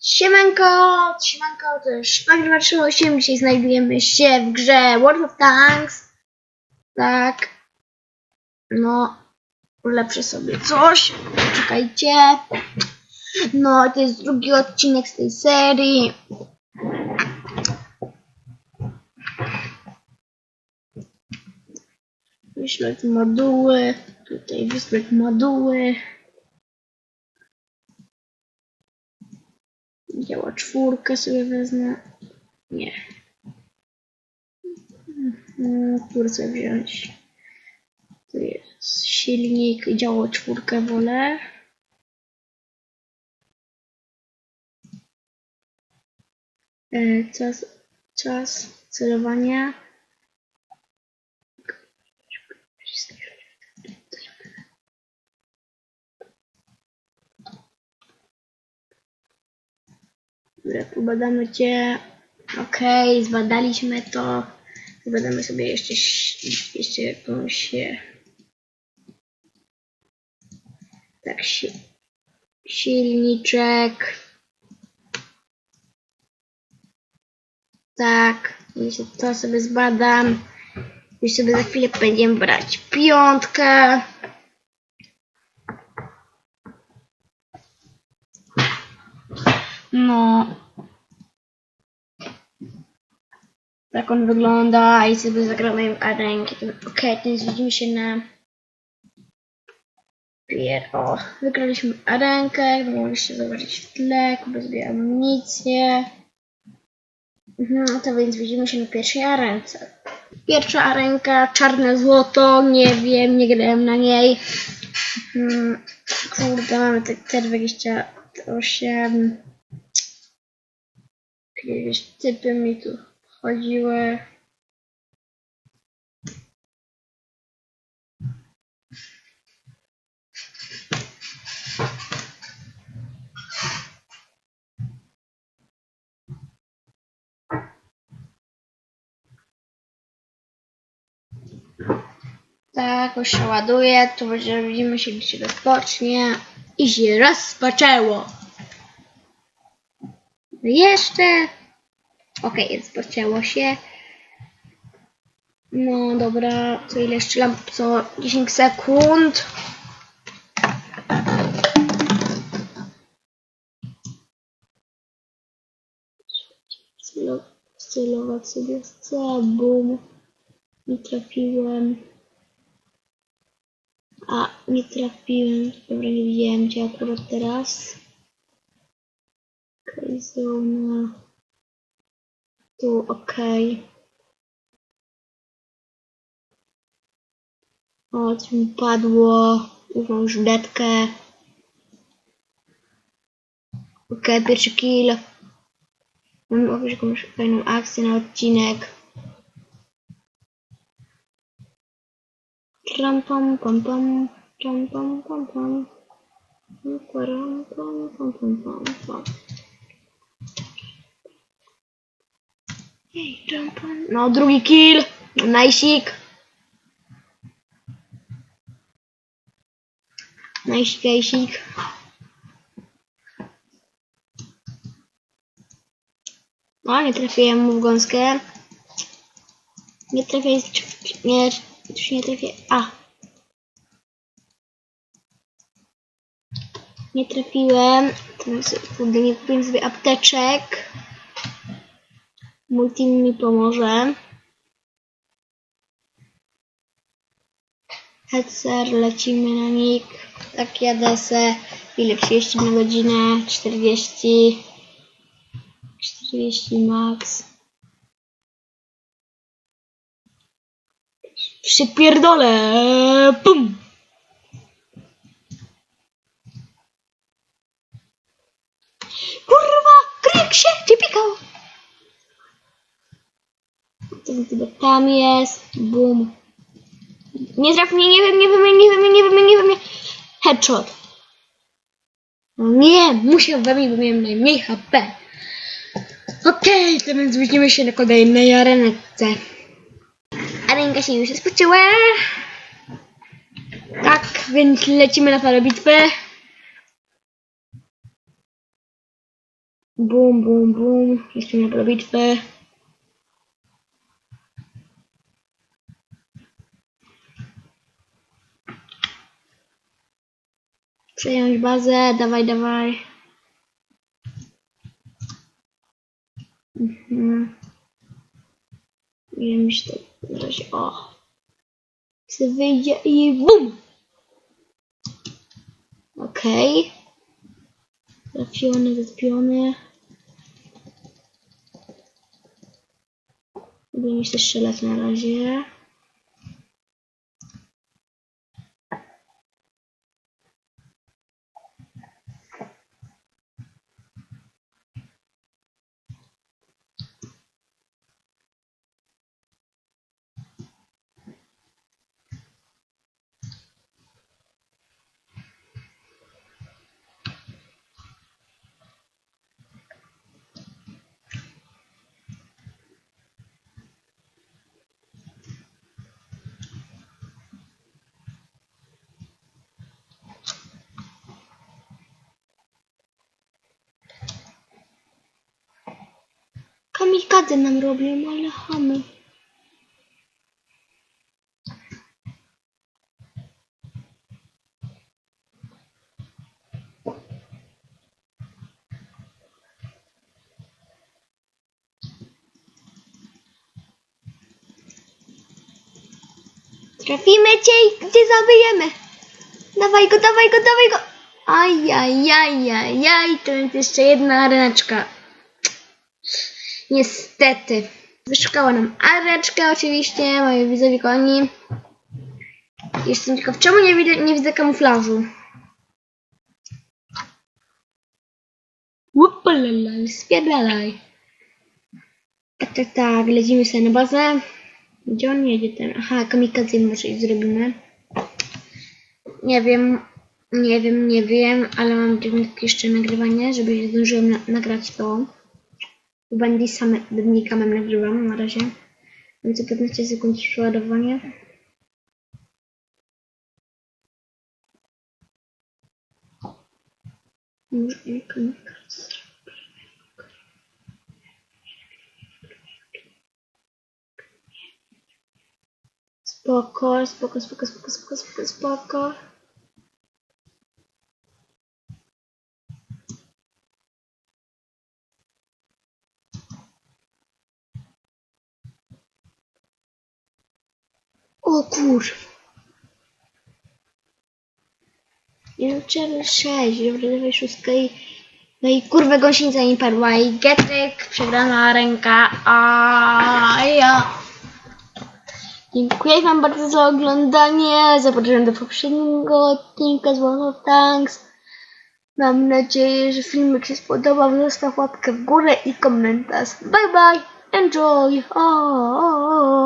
Siemanko, siemanko, to jest Szpagr 38, dzisiaj znajdujemy się w grze World of Tanks. Tak. No, ulepszę sobie coś. Czekajcie. No, to jest drugi odcinek z tej serii. Wyśleć moduły. Tutaj wysłać moduły. Czwórkę sobie wezmę. Nie. Który sobie wziąć? Tu jest silnik, działo czwórkę wolę. E, Czas, czas celowania. Dobra, pobadamy cię. Okej, zbadaliśmy to. Pobadamy sobie jeszcze, jeszcze jakąś... e, Tak, si silniczek. Tak, jeszcze to sobie zbadam. I sobie za chwilę będziemy brać piątkę. No. Tak on wygląda i sobie zagramy arenki. Okej, teraz widzimy się na... Pier. O, wygraliśmy arenkę, mogliście zobaczyć w tle, kupię sobie amunicję. Mhm, to więc widzimy się na pierwszej arence. Pierwsza arenka, czarne złoto, nie wiem, nie grałem na niej. Mhm, kurde, mamy te T28. Jakieś typy mi tu chodziły. Tak, już się ładuje, będzie, widzimy się, gdzie rozpocznie. I się rozpoczęło. Jeszcze. Okej, rozpoczęło się. No dobra, to ile strzelam? Co 10 sekund. Celo- Celować sobie chcę, bum. Nie trafiłem. A, nie trafiłem. Dobra, nie widziałem cię akurat teraz. Zona. Tu, okej. O, coś mi padło. Już detkę. Okej, pierwszy kill. Mam jakąś, jakąś fajną akcję na odcinek. Ram pam pam pam. Ram pam pam pam. Ram pam pam pam pam pam. Ej, ram pam. No, drugi kill. Najsik. Najsik, najsik. O, nie trafiłem mu w gąskę. Nie trafię, nie, już nie trafię. A. Nie trafiłem. Teraz, nie kupiłem sobie apteczek. Mój team mi pomoże. Headser, lecimy na nick. Tak jadę se. Ile? 30 na godzinę? 40. 40 max. Przypierdolę! Pum! Kurwa! Kryk się! Cię pikał! Tam jest? Bum. Nie traf mnie, nie wiem, nie wiem, nie wiem, nie wiem, nie wiem. Headshot. No nie, musiał we mnie, bo miałem najmniej HP. Okej, to więc widzimy się na kolejnej arence. Arenka się już rozpoczęła. Tak, więc lecimy na parę bitwy. Bum, bum, bum. Jeszcze na pole bitwy. Przejąć bazę, dawaj, dawaj. Mhm. Wiem, że na razie, o. Se wyjdzie i bum! Okej. Trafiony, zaspiony. Będę się strzelać na razie. Kamikadze nam robią, ale chamy. Trafimy cię i cię zabijemy. Dawaj go, dawaj go, dawaj go. Ajajajajaj, to jest jeszcze jedna areneczka. Niestety. Wyszukała nam areczkę oczywiście, moi widzowie koni. Jestem tylko w czemu nie widzę, nie widzę kamuflażu. Łupalala, spierdalaj. Tak, tak, tak, lecimy sobie na bazę. Gdzie on jedzie ten? Aha, kamikadze może i zrobimy. Nie wiem, nie wiem, nie wiem, ale mam jeszcze nagrywanie, żeby zdążyłem na nagrać to. Będę same dnikamem nagrywam na razie. Za 15 sekund przeładowanie. Może. Spoko, spoko, spoko, spoko, spoko, spoko, spoko. O kur... Jeden, sześć, dobra, dawaj szóstkę i... No i kurwa gąsienica mi padła i getyk, przegrana ręka, a ja... Dziękuję wam bardzo za oglądanie, zapraszam do poprzedniego odcinka z World of Tanks. Mam nadzieję, że filmik się spodobał, zostaw łapkę w górę i komentarz. Bye bye, enjoy! O, o, o, o.